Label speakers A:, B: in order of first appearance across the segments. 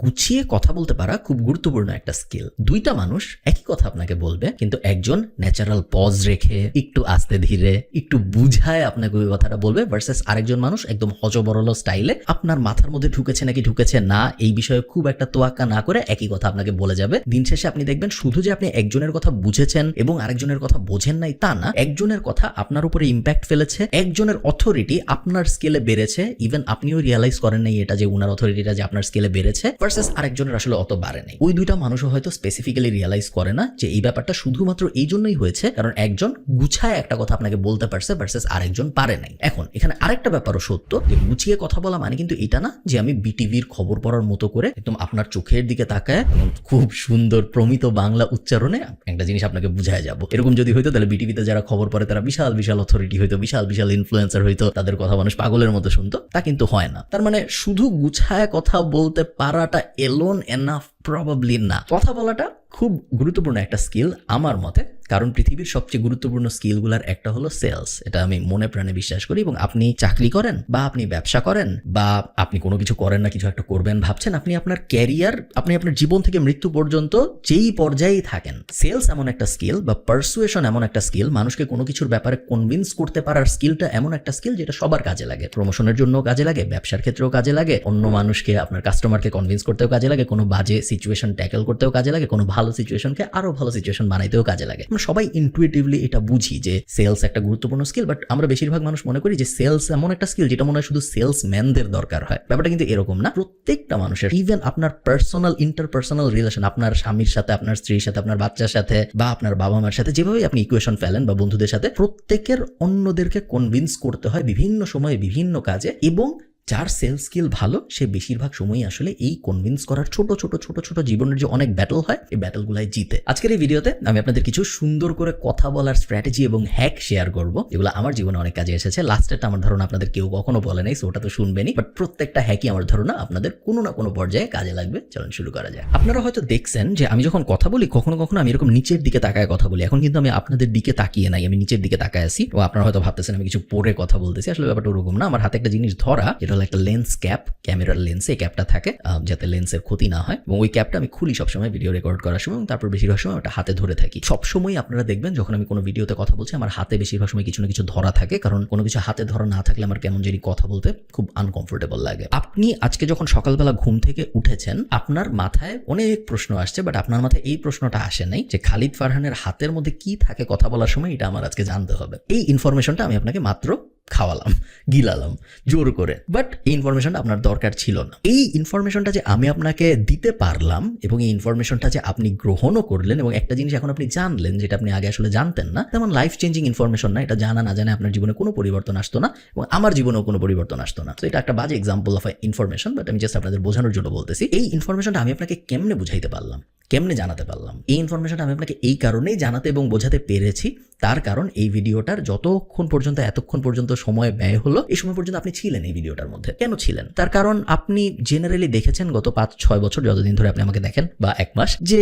A: গুছিয়ে কথা বলতে পারা খুব গুরুত্বপূর্ণ একটা স্কিল দুইটা মানুষ একই কথা আপনাকে বলবে, কিন্তু একজন ন্যাচারাল পজ রেখে, একটু আস্তে ধীরে, একটু বুঝায় আপনাকে ওই কথাটা বলবে ভার্সেস আরেকজন মানুষ একদম হজবরল স্টাইলে আপনার মাথার মধ্যে ঢুকেছে নাকি ঢুকেছে না, এই বিষয়ে খুব একটা তোয়াক্কা না করে একই কথা আপনাকে বলে যাবে। দিন শেষে আপনি দেখবেন শুধু যে আপনি একজনের কথা বুঝেছেন এবং আরেকজনের কথা বোঝেন নাই তা না, একজনের কথা আপনার উপরে ইম্প্যাক্ট ফেলেছে, একজনের অথরিটি আপনার স্কেলে বেড়েছে ইভেন আপনিও রিয়ালাইজ করেন নাই এটা যে উনার অথরিটিটা যে আপনার স্কেলে বেড়েছে ভার্সেস আরেকজনের আসলে অত বাড়ে নাই। ওই দুইটা মানুষও হয়তো স্পেসিফিক্যালি রিয়ালাইজ করে না যে এই ব্যাপারটা শুধুমাত্র এই জন্যই হয়েছে, কারণ একজন গুছায় একটা কথা আপনাকে বলতে পারছে ভার্সেস আরেকজন পারে নাই। এখন, এখানে আরেকটা ব্যাপারও সত্য যে গুছিয়ে কথা বলা মানে কিন্তু এটা না যে আমি বিটিভির খবর পড়ার মতো করে একদম আপনার চোখের দিকে তাকায় এবং খুব সুন্দর প্রমিত বাংলা উচ্চারণে একটা জিনিস আপনাকে বুঝায় যাব। এরকম যদি হইতো তাহলে বিটিভিতে যারা খবর পড়ে তারা বিশাল বিশাল অথরিটি হইতো, বিশাল বিশাল ইনফ্লুয়েন্সার হইতো, তাদের কথা মানুষ পাগলের মতো শুনতো। তা কিন্তু হয় না। তার মানে শুধু গুছায় কথা বলতে পারাটা alone enough প্রবাবলি না। কথা বলাটা খুব গুরুত্বপূর্ণ একটা স্কিল আমার মতে কারণ পৃথিবীর সবচেয়ে গুরুত্বপূর্ণ স্কিলগুলোর একটা হলো সেলস এটা আমি মনে প্রাণে বিশ্বাস করি এবং আপনি চাকরি করেন বা আপনি ব্যবসা করেন বা আপনি কোনো কিছু করেন না কিছু একটা করবেন ভাবছেন আপনি আপনার ক্যারিয়ার আপনি আপনার জীবন থেকে মৃত্যু পর্যন্ত যেই পর্যায়েই থাকেন সেলস এমন একটা স্কিল বা পারসুয়েশন এমন একটা স্কিল মানুষকে কোনো কিছুর ব্যাপারে কনভিন্স করতে পারার স্কিলটা এমন একটা স্কিল যেটা সবার কাজে লাগে। প্রমোশনের জন্য কাজে লাগে ব্যবসার ক্ষেত্রেও কাজে লাগে অন্য মানুষকে আপনার কাস্টমারকে কনভিন্স করতেও কাজে লাগে কোনো বাজে সিচুয়েশন ট্যাকেল করতেও কাজে লাগে, কোনো ভালো সিচুয়েশনকে আরও ভালো সিচুয়েশন বানাইতেও কাজে লাগে। আমরা সবাই ইনটুইটিভলি এটা বুঝি যে সেলস একটা গুরুত্বপূর্ণ স্কিল বাট আমরা বেশিরভাগ মানুষ মনে করি যে সেলস এমন একটা স্কিল যেটা মনে হয় শুধু সেলসম্যানদের দরকার হয়। ব্যাপারটা কিন্তু এরকম না। প্রত্যেকটা মানুষের ইভেন আপনার পার্সোনাল ইন্টারপার্সোনাল রিলেশন আপনার স্বামীর সাথে, আপনার স্ত্রীর সাথে, আপনার বাচ্চার সাথে বা আপনার বাবা মার সাথে যেভাবে আপনি ইকুয়েশন ফেলেন বা বন্ধুদের সাথে, প্রত্যেকের অন্যদেরকে কনভিন্স করতে হয় বিভিন্ন সময়ে বিভিন্ন কাজে এবং যার সেলস স্কিল ভালো, সে বেশিরভাগ সময়ই আসলে এই কনভিন্স করার ছোট ছোট ছোট ছোট জীবনের যে অনেক ব্যাটল হয়, এই ব্যাটলগুলাই জিতে। আজকের এই ভিডিওতে আমি আপনাদের কিছু সুন্দর করে কথা বলার স্ট্র্যাটেজি এবং হ্যাক শেয়ার করব। যেগুলো আমার জীবনে অনেক কাজে এসেছে। লাস্টেরটা আমার ধারণা আপনাদের কেউ কখনো বলে নাই ওটা তো শুনবেনই। বাট প্রত্যেকটা হ্যাকই আমার ধারণা আপনাদের কোনো না কোনো পর্যায়ে কাজে লাগবে। চলুন শুরু করা যায় আপনারা হয়তো দেখছেন যে আমি যখন কথা বলি, কখনো কখনো আমি এরকম নিচের দিকে তাকায় কথা বলি। এখন কিন্তু আমি আপনাদের দিকে তাকিয়ে নাই, আমি নিচের দিকে তাকায় আছি। ও আপনারা হয়তো ভাবতেছেন আমি কিছু পরে কথা বলতেছি। আসলে ব্যাপারটা ওরকম না। আমার হাতে একটা জিনিস ধরা, যেটা হলো একটা লেন্স ক্যাপ ক্যামেরার লেন্সে এই ক্যাপটা থাকে যাতে লেন্সের ক্ষতি না হয়। এবং ওই ক্যাপটা আমি খুলি সবসময় ভিডিও রেকর্ড করার সময় এবং তারপর বেশিরভাগ সময় ওটা হাতে ধরে থাকি। সবসময় আপনারা দেখবেন, যখন আমি কোনো ভিডিওতে কথা বলছি, আমার হাতে বেশিরভাগ সময় কিছু না কিছু ধরা থাকে, কারণ কোনো কিছু হাতে ধরা না থাকলে আমার কেমন জানি কথা বলতে খুব আনকমফোর্টেবল লাগে। আপনি আজকে যখন সকালবেলা ঘুম থেকে উঠেছেন, আপনার মাথায় অনেক প্রশ্ন আসছে বাট আপনার মাথায় এই প্রশ্নটা আসে নাই যে খালিদ ফারহানের হাতের মধ্যে কি থাকে কথা বলার সময়, এটা আমার আজকে জানতে হবে। এই ইনফরমেশনটা আমি আপনাকে মাত্র খাওয়ালাম, গিলালাম, জোর করে। বাট এই ইনফরমেশনটা আপনার দরকার ছিল না। এই ইনফরমেশনটা যে আমি আপনাকে দিতে পারলাম এবং এই ইনফরমেশনটা যে আপনি গ্রহণও করলেন এবং একটা জিনিস এখন আপনি জানলেন যেটা আপনি আগে আসলে জানতেন না, তেমন লাইফ চেঞ্জিং ইনফরমেশন না। এটা জানা না জানে আপনার জীবনে কোনো পরিবর্তন আসতো না এবং আমার জীবনেও কোনো পরিবর্তন আসতো না। তো এটা একটা বাজে এক্সাম্পল অফ ইনফরমেশন বাট আমি জাস্ট আপনাদের বোঝানোর জন্য বলতেছি। এই ইনফরমেশনটা আমি আপনাকে কেমনে বুঝাইতে পারলাম, কেমনে জানাতে পারলাম? এই ইনফরমেশনটা আমি আপনাকে এই কারণেই জানাতে এবং বোঝাতে পেরেছি তার কারণ এই ভিডিওটার যতক্ষণ পর্যন্ত, এতক্ষণ পর্যন্ত সময় ব্যয় হলো, এই সময় পর্যন্ত আপনি ছিলেন এই ভিডিওটার মধ্যে। কেন ছিলেন? তার কারণ আপনি জেনারেলি দেখেছেন গত পাঁচ, ছয় বছর, যতদিন ধরে আপনি আমাকে দেখেন, বা এক মাস, যে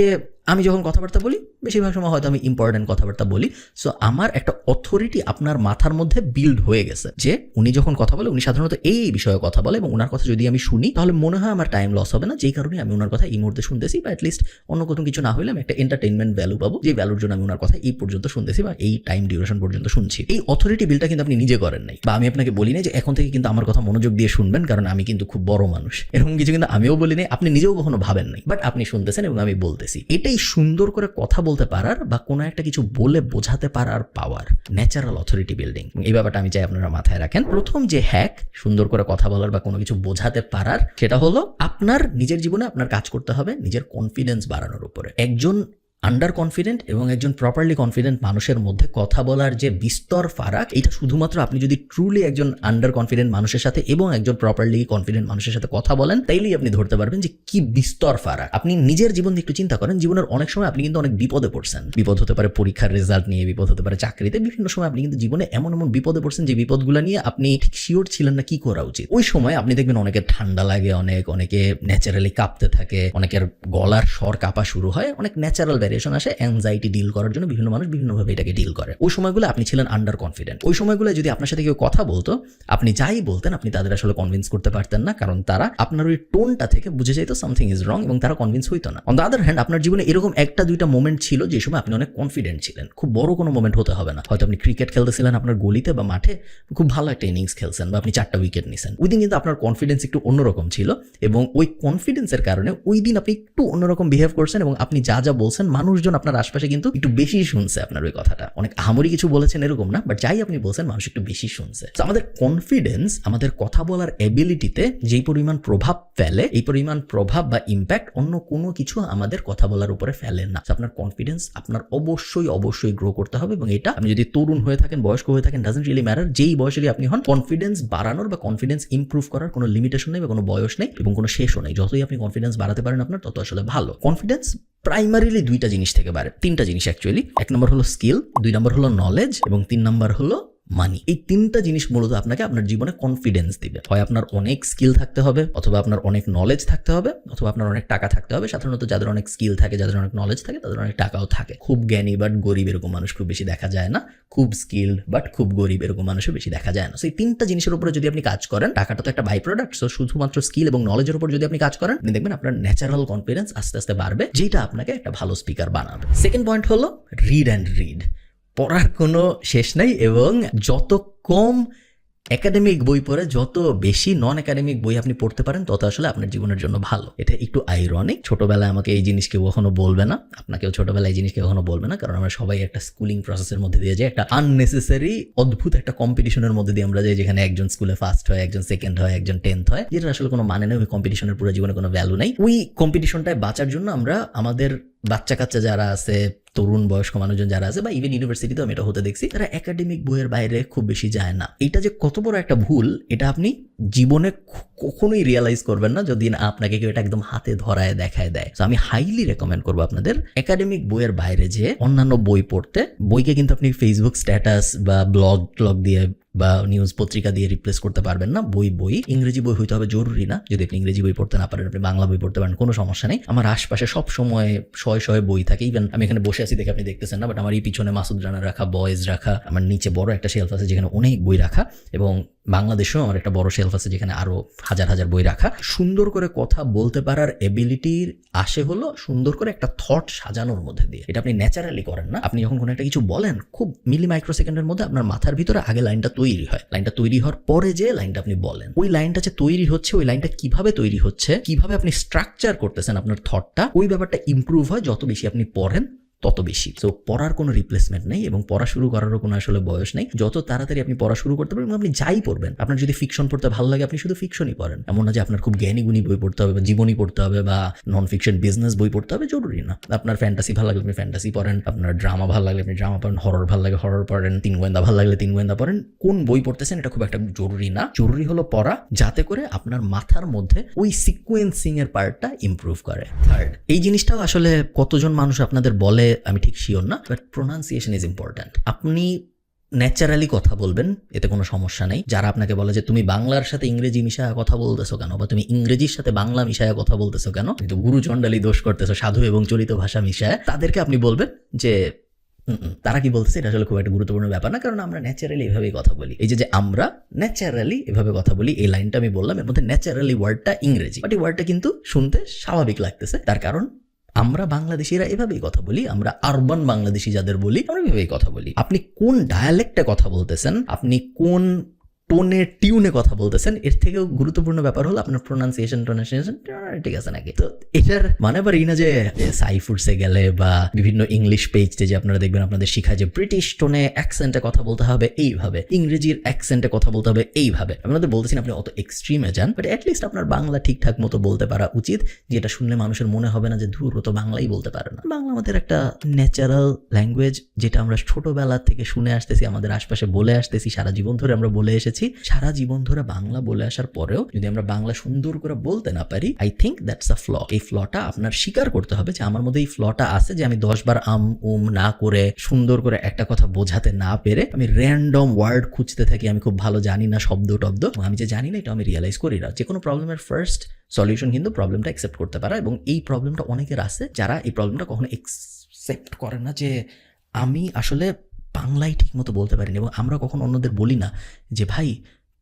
A: আমি যখন কথাবার্তা বলি, বেশিরভাগ সময় হয়তো আমি ইম্পর্টেন্ট কথাবার্তা বলি। সো আমার একটা অথরিটি আপনার মাথার মধ্যে বিল্ড হয়ে গেছে, যে উনি যখন কথা বলে, উনি সাধারণত এই বিষয়ে কথা বলে, এবং ওনার কথা যদি আমি শুনি, তাহলে মনে হয় আমার টাইম লস হবে না। যেই কারণে আমি ওনার কথা এই মুহূর্তে শুনতেছি, বা অ্যাটলিস্ট অন্য কোনো কিছু না হলে আমি একটা এন্টারটেনমেন্ট ভ্যালু পাবো, যে ভ্যালুর জন্য আমি ওনার কথা এই পর্যন্ত শুনতেছি, বা এই টাইম ডিউরেশন পর্যন্ত শুনছি। এই অথরিটি বিলটা কিন্তু আপনি নিজে করেন নাই। বা আমি আপনাকে বলি না যে এখন থেকে কিন্তু আমার কথা মনোযোগ দিয়ে শুনবেন, কারণ আমি কিন্তু খুব বড় মানুষ। এরকম কিছু কিন্তু আমিও বলি নাই, আপনি নিজেও কখনো ভাবেন নাই। বাট আপনি শুনতেছেন এবং আমি বলতেছি। এটাই সুন্দর করে কথা বলতে পারার বা কোনো একটা কিছু বলে বোঝাতে পারার পাওয়ার ন্যাচারাল অথরিটি বিল্ডিং এই ব্যাপারটা আমি চাই আপনারা মাথায় রাখেন। প্রথম যে হ্যাক সুন্দর করে কথা বলার বা কোনো কিছু বোঝাতে পারার, সেটা হলো আপনার নিজের জীবনে আপনার কাজ করতে হবে, নিজের কনফিডেন্স বাড়ানোর উপরে। একজন আন্ডার কনফিডেন্ট এবং একজন প্রপারলি কনফিডেন্ট মানুষের মধ্যে কথা বলার যে বিস্তর ফারাক, এটা শুধুমাত্র আপনি যদি ট্রুলি একজন আন্ডার কনফিডেন্ট মানুষের সাথে এবং একজন প্রপারলি কনফিডেন্ট মানুষের সাথে কথা বলেন, তাইলেই আপনি ধরতে পারবেন যে কি বিস্তর ফারাক। আপনি নিজের জীবন একটু চিন্তা করেন, জীবনের অনেক সময় আপনি কিন্তু অনেক বিপদে পড়ছেন। বিপদ হতে পারে পরীক্ষার রেজাল্ট নিয়ে, বিপদ হতে পারে চাকরিতে, বিভিন্ন সময় আপনি কিন্তু জীবনে এমন এমন বিপদে পড়ছেন যে বিপদগুলো নিয়ে আপনি ঠিক শিওর ছিলেন না কি করা উচিত। ওই সময় আপনি দেখবেন অনেকের ঠান্ডা লাগে, অনেক, অনেকে ন্যাচারালি কাঁপতে থাকে, অনেকের গলার স্বর কাঁপা শুরু হয়, অনেক ন্যাচারাল ভ্যারিয়েশন আসে অ্যাংজাইটি ডিল করার জন্য বিভিন্ন মানুষ বিভিন্নভাবে এটাকে ডিল করে। ওই সময়গুলো আপনি ছিলেন আন্ডার কনফিডেন্ট ওই সময়গুলো যদি আপনার সাথে কেউ কথা বলতো, আপনি যাই বলতেন, আপনি তাদের আসলে কনভিন্স করতে পারতেন না, কারণ তারা আপনার ওই টোনটা থেকে বুঝে যেত সামথিং ইজ রং এবং তারা কনভিন্স হইতো না। অন দ্য আদার হ্যান্ড আপনার জীবনে এরকম একটা, দুইটা মোমেন্ট ছিল যে সময় আপনি অনেক কনফিডেন্ট ছিলেন। খুব বড় কোনো মোমেন্ট হতে হবে না। হয়তো আপনি ক্রিকেট খেলতেছিলেন আপনার গলিতে বা মাঠে, খুব ভালো একটা ইনিংস খেলছেন বা আপনি চারটা উইকেট নিছেন। ওই দিন কিন্তু আপনার কনফিডেন্স একটু অন্যরকম ছিল এবং ওই কনফিডেন্সের কারণে ওই দিন আপনি একটু অন্যরকম বিহেভ করছেন এবং আপনি যা যা বলছেন মানুষজন আপনার আশপাশে কিন্তু একটু বেশি শুনছে আপনার ওই কথাটা। অনেক আহামরি কিছু বলেছেন এরকম না বাট যাই আপনি বলছেন মানুষ একটু বেশি শুনছে। So, আমাদের কনফিডেন্স আমাদের কথা বলার এবিলিটিতে যেই পরিমাণ প্রভাব ফেলে এই পরিমাণ প্রভাব বা ইম্প্যাক্ট অন্য কোনো কিছু আমাদের কথা বলার উপরে ফেলে না। আপনার কনফিডেন্স আপনার অবশ্যই অবশ্যই গ্রো করতে হবে এবং এটা আপনি যদি তরুণ হয়ে থাকেন বয়স্ক হয়ে থাকেন ডাজেন্ট রিয়েলি ম্যাটার যেই বয়সেরই আপনি হন কনফিডেন্স বাড়ানোর বা কনফিডেন্স ইমপ্রুভ করার কোনো লিমিটেশন নেই বা কোনো বয়স নেই এবং কোনো শেষও নেই। যতই আপনি কনফিডেন্স বাড়াতে পারেন আপনার তত আসলে ভালো। কনফিডেন্স প্রাইমারিলি দুইটা জিনিস থেকে পারে তিনটা জিনিস অ্যাকচুয়ালি এক নম্বর হলো স্কিল দুই নম্বর হলো নলেজ এবং তিন নম্বর হলো মানি এই তিনটা জিনিস মূলত আপনাকে আপনার জীবনে কনফিডেন্স দিবে। হয় আপনার অনেক স্কিল থাকতে হবে, অথবা আপনার অনেক নলেজ থাকতে হবে, অথবা আপনার অনেক টাকা থাকতে হবে। সাধারণত যাদের অনেক স্কিল থাকে, যাদের অনেক নলেজ থাকে, তাদের অনেক টাকাও থাকে। খুব জ্ঞানী বাট গরিব এরকম মানুষ খুব বেশি দেখা যায় না। খুব স্কিল্ড বাট খুব গরিব এরকম মানুষও বেশি দেখা যায় না। সেই তিনটা জিনিসের উপরে যদি আপনি কাজ করেন, টাকাটা তো একটা বাই প্রোডাক্ট সো শুধুমাত্র স্কিল এবং নলেজের উপর যদি আপনি কাজ করেন, আপনি দেখবেন আপনার ন্যাচারাল কনফিডেন্স আস্তে আস্তে বাড়বে যেটা আপনাকে একটা ভালো স্পিকার বানাবে। সেকেন্ড পয়েন্ট হলো রিড অ্যান্ড রিড পড়ার কোনো শেষ নাই এবং যত কম একাডেমিক বই পড়ে, যত বেশি নন একাডেমিক বই আপনি পড়তে পারেন, তত আসলে আপনার জীবনের জন্য ভালো। এটা একটু আইরনিক ছোটবেলায় আমাকে এই জিনিস কেউ কখনো বলবে না। আপনাকেও ছোটবেলায় এই জিনিস কেউ কখনো বলবে না, কারণ আমরা সবাই একটা স্কুলিং প্রসেসের মধ্যে দিয়ে যাই, একটা আননেসেসারি অদ্ভুত একটা কম্পিটিশনের মধ্যে দিয়ে আমরা যাই, যেখানে একজন স্কুলে ফার্স্ট হয়, একজন সেকেন্ড হয়, একজন টেন্থ হয় যেটা আসলে কোনো মানে নেই, ওই কম্পিটিশনের পুরো জীবনে কোনো ভ্যালু নেই। ওই কম্পিটিশনটায় বাঁচার জন্য আমরা আমাদের বাচ্চা কাচ্চা যারা আছে, তরুণ বয়স্ক মানুষজন যারা আছে, বা ইভেন ইউনিভার্সিটিতেও আমি এটা হতে দেখছি, তারা একাডেমিক বইয়ের বাইরে খুব বেশি যায় না। এটা যে কত বড় একটা ভুল, এটা আপনি জীবনে কখনোই রিয়েলাইজ করবেন না যদি না আপনাকে কেউ এটা একদম হাতে ধরায়, দেখায় দেয়। তো আমি হাইলি রেকমেন্ড করব আপনাদের একাডেমিক বইয়ের বাইরে যে অন্যান্য বই পড়তে। বইকে কিন্তু আপনি ফেসবুক স্ট্যাটাস বা ব্লগ ট্লগ দিয়ে বা নিউজ পত্রিকা দিয়ে রিপ্লেস করতে পারবেন না, বই বই। ইংরেজি বই হইতে হবে জরুরি না। যদি আপনি ইংরেজি বই পড়তে না পারেন, আপনি বাংলা বই পড়তে পারেন, কোনো সমস্যা নেই। আমার আশপাশে সব সময় শয়ে শয়ে বই থাকে। ইভেন আমি এখানে বসে আছি দেখে আপনি দেখতেছেন না বাট আমার এই পিছনে মাসুদ রানা রাখা বয়েজ রাখা, আমার নিচে বড় একটা শেলফ আছে যেখানে অনেক বই রাখা। এবং বাংলাদেশেও আমার একটা বড় শেলফ আছে যেখানে আরও হাজার হাজার বই রাখা। সুন্দর করে কথা বলতে পারার এবিলিটির আসে হলো সুন্দর করে একটা থট সাজানোর মধ্যে দিয়ে। এটা আপনি ন্যাচারালি করেন না। আপনি যখন কোনো একটা কিছু বলেন, খুব মিলি মাইক্রো সেকেন্ডের মধ্যে আপনার মাথার ভিতরে আগে লাইনটা তৈরি হয়। লাইনটা তৈরি হওয়ার পরে যে লাইনটা আপনি বলেন, ওই লাইনটা যে তৈরি হচ্ছে, ওই লাইনটা কীভাবে তৈরি হচ্ছে, কীভাবে আপনি স্ট্রাকচার করতেছেন আপনার থটটা ওই ব্যাপারটা ইম্প্রুভ হয় যত বেশি আপনি পড়েন। তত বেশি। তো পড়ার কোনো রিপ্লেসমেন্ট নেই এবং পড়া শুরু করারও কোনো আসলে বয়স নেই। যত তাড়াতাড়ি আপনি পড়া শুরু করতে পারবেন আপনি যাই পড়বেন, আপনার যদি ফিকশন পড়তে ভালো লাগে, আপনি শুধু ফিকশনই পড়েন। এমন না যে আপনার খুব জ্ঞানী গুণী বই পড়তে হবে বা জীবনী পড়তে হবে বা নন ফিকশন বিজনেস বই পড়তে হবে, জরুরি না। আপনার ফ্যান্টাসি ভালো লাগলে আপনি ফ্যান্টাসি পড়েন, আপনার ড্রামা ভালো লাগলে আপনি ড্রামা পড়েন হরর ভালো লাগে হরর পড়েন, তিন গোয়েন্দা ভালো লাগলে তিন গোয়েন্দা পড়েন, কোন বই পড়তেছেন এটা খুব একটা জরুরি না। জরুরি হলো পড়া, যাতে করে আপনার মাথার মধ্যে ওই সিকুয়েন্সিং এর পার্টটা ইমপ্রুভ করে। থার্ড এই জিনিসটাও আসলে কতজন মানুষ আপনাদের বলে আমি ঠিক শিওর না বাট প্রোনাউন্সিয়েশন ইজ ইম্পর্ট্যান্ট আপনি ন্যাচারালি কথা বলবেন এতে কোনো সমস্যা নেই। যারা আপনাকে বলে যে তুমি বাংলার সাথে ইংরেজি মিশায় কথা বলতেছো কেন বা তুমি ইংরেজির সাথে বাংলা মিশায় কথা বলতেছো কেন কিন্তু গুরুচণ্ডালী দোষ করতেছো সাধু এবং চলিত ভাষা মিশায় তাদেরকে আপনি বলবেন যে "উম, উম, তারা কি বলতেছে? এটা আসলে খুব একটা গুরুত্বপূর্ণ ব্যাপার না কারণ আমরা ন্যাচারালি এভাবেই কথা বলি। এই যে যে আমরা ন্যাচারালি এভাবে কথা বলি এই লাইনটা আমি বললাম এর মধ্যে ন্যাচারালি ওয়ার্ডটা ইংরেজি। বাট এই ওয়ার্ডটা কিন্তু শুনতে স্বাভাবিক লাগতেছে তার কারণ আমরা বাংলাদেশিরা এভাবেই কথা বলি, আমরা আরবান বাংলাদেশি যাদের বলি, আমরা এভাবেই কথা বলি। আপনি কোন ডায়ালেক্টে কথা বলতেছেন? আপনি কোন টোনে টিউনে কথা বলতেছেন, এর থেকেও গুরুত্বপূর্ণ ব্যাপার হলো আপনার প্রোনাউন্সিয়েশন প্রোনাউন্সিয়েশন ঠিক আছে নাকি? তো এটার মানে এই না যে সাইফুডসে গেলে বা বিভিন্ন ইংলিশ পেজতে যে আপনারা দেখবেন আপনাদের শিখায় যে ব্রিটিশ টোনে অ্যাকসেন্টে কথা বলতে হবে এইভাবে, ইংরেজির অ্যাকসেন্টে কথা বলতে হবে এইভাবে। আপনাদের বলতেছি আপনি অত এক্সট্রিমে যান বাট অ্যাটলিস্ট আপনার বাংলা ঠিকঠাক মতো বলতে পারা উচিত, যেটা শুনলে মানুষের মনে হবে না যে ধূর তো বাংলাই বলতে পারে না। বাংলা আমাদের একটা ন্যাচারাল ল্যাঙ্গুয়েজ যেটা আমরা ছোটবেলা থেকে শুনে আসতেছি, আমাদের আশপাশে বলে আসতেছি, সারা জীবন ধরে আমরা বলে এসেছি। সারা জীবন ধরে বাংলা বলে আসার পরেও যদি আমরা বাংলা সুন্দর করে বলতে না পারি I think that's a flaw এই ফ্লটা আপনার স্বীকার করতে হবে যে আমার মধ্যে এই ফ্লটা আছে যে আমি দশ বার আম, উম, না করে, সুন্দর করে একটা কথা বোঝাতে না পেরে আমি র্যান্ডম ওয়ার্ড খুঁজতে থাকি, আমি খুব ভালো জানি না শব্দ টব্দ আমি যে জানি না এটা আমি রিয়েলাইজ করি না। যে কোনো প্রবলেমের ফার্স্ট সলিউশন কিন্তু প্রবলেমটা অ্যাকসেপ্ট করতে পারা, এবং এই প্রবলেমটা অনেকের আছে যারা এই প্রবলেমটা কখনো অ্যাকসেপ্ট করে না যে আমি আসলে বাংলায় ঠিক মতো বলতে পারিনি এবং আমরা কখন অন্যদের বলি না যে ভাই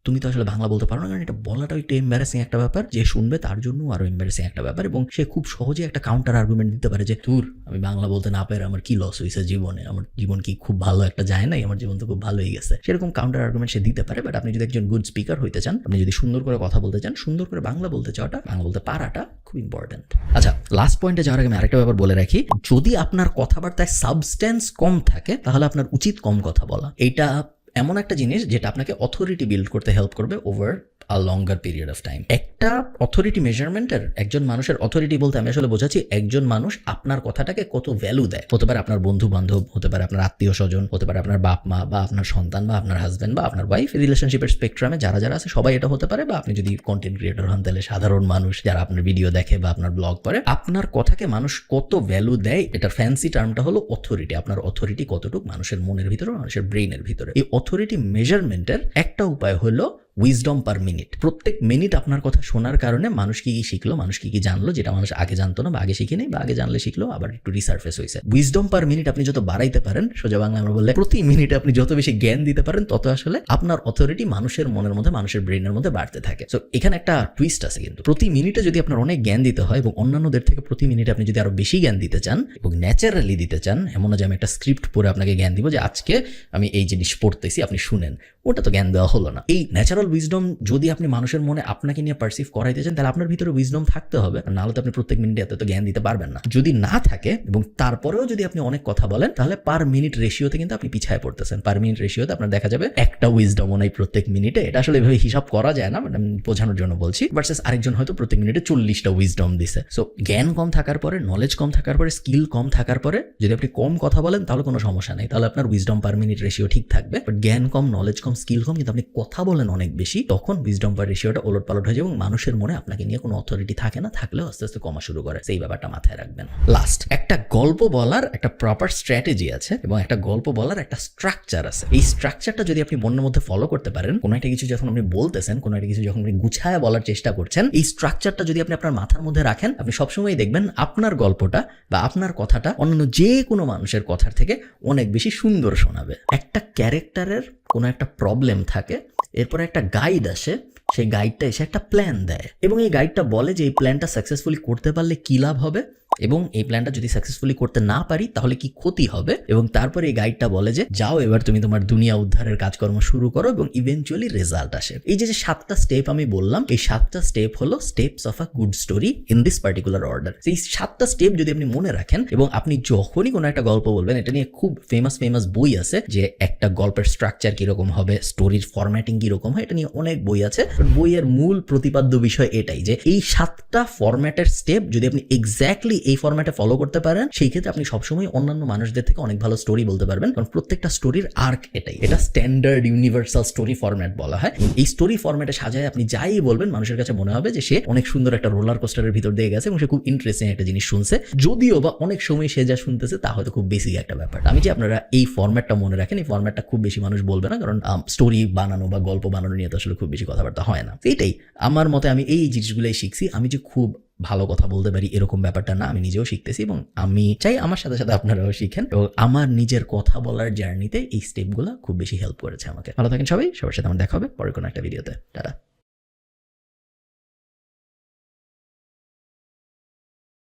A: তুমি তো আসলে বাংলা বলতে পারো না, কারণ এটা বলাটা একটু এম্বারেসিং একটা ব্যাপার। যে শুনবে তার জন্য আরও এম্বারেসিং একটা ব্যাপার এবং সে খুব সহজে একটা কাউন্টার আর্গুমেন্ট দিতে পারে যে তোর আমি বাংলা বলতে না পেরে আমার কি লস হয়েছে জীবনে? আমার জীবন কি খুব ভালো একটা যায় নাই? আমার জীবন তো খুব ভালোই গেছে। সেরকম কাউন্টার আর্গুমেন্ট সে দিতে পারে বাট আপনি যদি একজন গুড স্পিকার হইতে চান, আপনি যদি সুন্দর করে কথা বলতে চান, সুন্দর করে বাংলা বলতে চাওয়াটা, বাংলা বলতে পারাটা খুব ইম্পর্টেন্ট আচ্ছা লাস্ট পয়েন্টে যাওয়ার আগে আমি আরেকটা ব্যাপার বলে রাখি। যদি আপনার কথাবার্তায় সাবস্টেন্স কম থাকে, তাহলে আপনার উচিত কম কথা বলা। এইটা এমন একটা জিনিস যেটা আপনাকে অথরিটি বিল্ড করতে হেল্প করবে over a longer period of time একটা অথরিটি মেজারমেন্টের একজন মানুষের অথরিটি বলতে আমি আসলে বোঝাচ্ছি, একজন মানুষ আপনার কথাটাকে কত ভ্যালু দেয়। হতে পারে আপনার বন্ধু বান্ধব হতে পারে আপনার আত্মীয় স্বজন হতে পারে আপনার বাপ মা বা আপনার সন্তান বা আপনার হাজব্যান্ড বা আপনার ওয়াইফ রিলেশনশিপের স্পেকট্রামে যারা যারা আছে, সবাই এটা হতে পারে। বা আপনি যদি কন্টেন্ট ক্রিয়েটর হন, তাহলে সাধারণ মানুষ যারা আপনার ভিডিও দেখে বা আপনার ব্লগ পড়ে আপনার কথাকে মানুষ কত ভ্যালু দেয়, এটার ফ্যান্সি টার্মটা হলো অথরিটি আপনার অথরিটি কতটুকু মানুষের মনের ভিতরে, মানুষের ব্রেইনের ভিতরে। এই অথরিটি মেজারমেন্টের একটা উপায় হলো উইজডম পার মিনিট প্রত্যেক মিনিট আপনার কথা শোনার কারণে মানুষ কি কি শিখলো, মানুষ কি কি জানলো, যেটা মানুষ আগে জানতো না বা আগে শিখে নেই বা আগে জানলে শিখলো, আবার একটু রিসার্ফেস হয়েছে। উইজডম পার মিনিট আপনি যত বাড়াইতে পারেন, সোজা বাংলা আমরা বললে প্রতি মিনিটে আপনি যত বেশি জ্ঞান দিতে পারেন, তত আসলে আপনার অথরিটি মানুষের মনের মধ্যে, মানুষের ব্রেনের মধ্যে বাড়তে থাকে। সো এখানে একটা টুইস্ট আছে কিন্তু। প্রতি মিনিটে যদি আপনার অনেক জ্ঞান দিতে হয় এবং অন্যান্যদের থেকে প্রতি মিনিটে আপনি যদি আরও বেশি জ্ঞান দিতে চান এবং ন্যাচারালি দিতে চান, এমন না যে আমি একটা স্ক্রিপ্ট পড়ে আপনাকে জ্ঞান দিব যে আজকে আমি এই জিনিস পড়তেছি, আপনি শুনেন। ওটা তো জ্ঞান দেওয়া হলো না। এই ন্যাচারাল উইজডম যদি আপনি মানুষের মনে আপনাকে নিয়ে পারসিভ করাইতে চান, তাহলে আপনার ভিতরে উইজডম থাকতে হবে। নাহলে তো আপনি প্রত্যেক মিনিটে এত তো জ্ঞান দিতে পারবেন না। যদি না থাকে এবং তারপরেও যদি আপনি অনেক কথা বলেন, তাহলে পার মিনিট রেশিওতে কিন্তু আপনি পিছায় পড়তেছেন। পার মিনিট রেশিওতে আপনার দেখা যাবে একটা উইজডম নাই প্রত্যেক মিনিটে এটা আসলে এভাবে হিসাব করা যায় না মানে আমি বোঝানোর জন্য বলছি। ভার্সেস আরেকজন হয়তো প্রত্যেক মিনিটে চল্লিশটা উইজডম দিছে। সো জ্ঞান কম থাকার পরে নলেজ কম থাকার পরে স্কিল কম থাকার পরে, যদি আপনি কম কথা বলেন, তাহলে কোনো সমস্যা নেই। তাহলে আপনার উইজডম পার মিনিট রেশিও ঠিক থাকবে। বাট জ্ঞান কম নলেজ কম স্কিল কম, কিন্তু আপনি কথা বলেন অনেক বেশি, তখন উইজডম পার রেশিওটা ওলট পালট হয়ে যায় এবং মানুষের মনে আপনাকে নিয়ে কোনো অথরিটি থাকে না, থাকলেও আস্তে আস্তে কমা শুরু করে। সেই ব্যাপারটা মাথায় রাখবেন। লাস্ট একটা গল্প বলার একটা প্রপার স্ট্র্যাটেজি আছে এবং একটা গল্প বলার একটা স্ট্রাকচার আছে। এই স্ট্রাকচারটা যদি আপনি মনের মধ্যে ফলো করতে পারেন, কোনো একটা কিছু যখন আপনি বলতেছেন, কোনো একটা কিছু যখন আপনি গুছায় বলার চেষ্টা করছেন, এই স্ট্রাকচারটা যদি আপনি আপনার মাথার মধ্যে রাখেন, আপনি সবসময় দেখবেন আপনার গল্পটা বা আপনার কথাটা অন্যান্য যে কোনো মানুষের কথার থেকে অনেক বেশি সুন্দর শোনাবে। একটা ক্যারেক্টারের কোনো একটা প্রবলেম থাকে, এরপরে একটা গাইড আসে, সেই গাইডটা এসে একটা প্ল্যান দেয়। এবং এই গাইডটা বলে যে এই প্ল্যানটা সাকসেসফুলি করতে পারলে কী লাভ হবে? এবং এই প্ল্যানটা যদি সাকসেসফুলি করতে না পারি, তাহলে কি ক্ষতি হবে? এবং তারপরে এই গাইডটা বলে যে, যাও এবার তুমি তোমার দুনিয়া উদ্ধারের কাজকর্ম শুরু করো এবং ইভেনচুয়ালি রেজাল্ট আসে। এই যে সাতটা স্টেপ আমি বললাম, এই সাতটা স্টেপ হলো steps of a good story in this particular order এই সাতটা স্টেপ যদি আপনি মনে রাখেন এবং আপনি যখনই কোনো একটা গল্প বলবেন, এটা নিয়ে খুব ফেমাস ফেমাস বই আছে যে, একটা গল্পের স্ট্রাকচার কীরকম হবে স্টোরির ফরম্যাটিং কীরকম হয়, এটা নিয়ে অনেক বই আছে। বইয়ের মূল প্রতিপাদ্য বিষয় এটাই যে, এই সাতটা ফরম্যাটের স্টেপ যদি আপনি এক্স্যাক্টলি এই ফরম্যাটে ফলো করতে পারেন, সেই ক্ষেত্রে আপনি সবসময় অন্যান্য মানুষদের থেকে অনেক ভালো স্টোরি বলতে পারবেন। কারণ প্রত্যেকটা স্টোরির আর্ক এটাই। এটা স্ট্যান্ডার্ড ইউনিভার্সাল স্টোরি ফরম্যাট বলা হয়। এই স্টোরি ফরম্যাটে সাজায় আপনি যাই বলবেন, মানুষের কাছে মনে হবে যে সে অনেক সুন্দর একটা রোলার কোস্টারের ভিতর দিয়ে গেছে এবং সে খুব ইন্টারেস্টিং একটা জিনিস শুনছে। যদিও বা অনেক সময় সে যা শুনতেছে তা হয়তো খুব বেশি একটা ব্যাপার। আমি যে আপনারা এই ফরম্যাটটা মনে রাখেন, এই ফরম্যাটটা খুব বেশি মানুষ বলবে না, কারণ স্টোরি বানানো বা গল্প বানানো নিয়ে তো আসলে খুব বেশি কথাবার্তা হয় না। এটাই। আমার মতে আমি এই জিনিসগুলোই শিখছি। আমি যে খুব ভালো কথা বলতে পারি এরকম ব্যাপারটা না, আমি নিজেও শিখতেছি এবং আমি চাই আমার সাথে সাথে আপনারাও শিখেন এবং আমার নিজের কথা বলার জার্নিতে এই স্টেপগুলো খুব বেশি হেল্প করেছে আমাকে। ভালো থাকেন সবাই, সবার সাথে আমার দেখা হবে পরে কোনো একটা ভিডিওতে টাটা।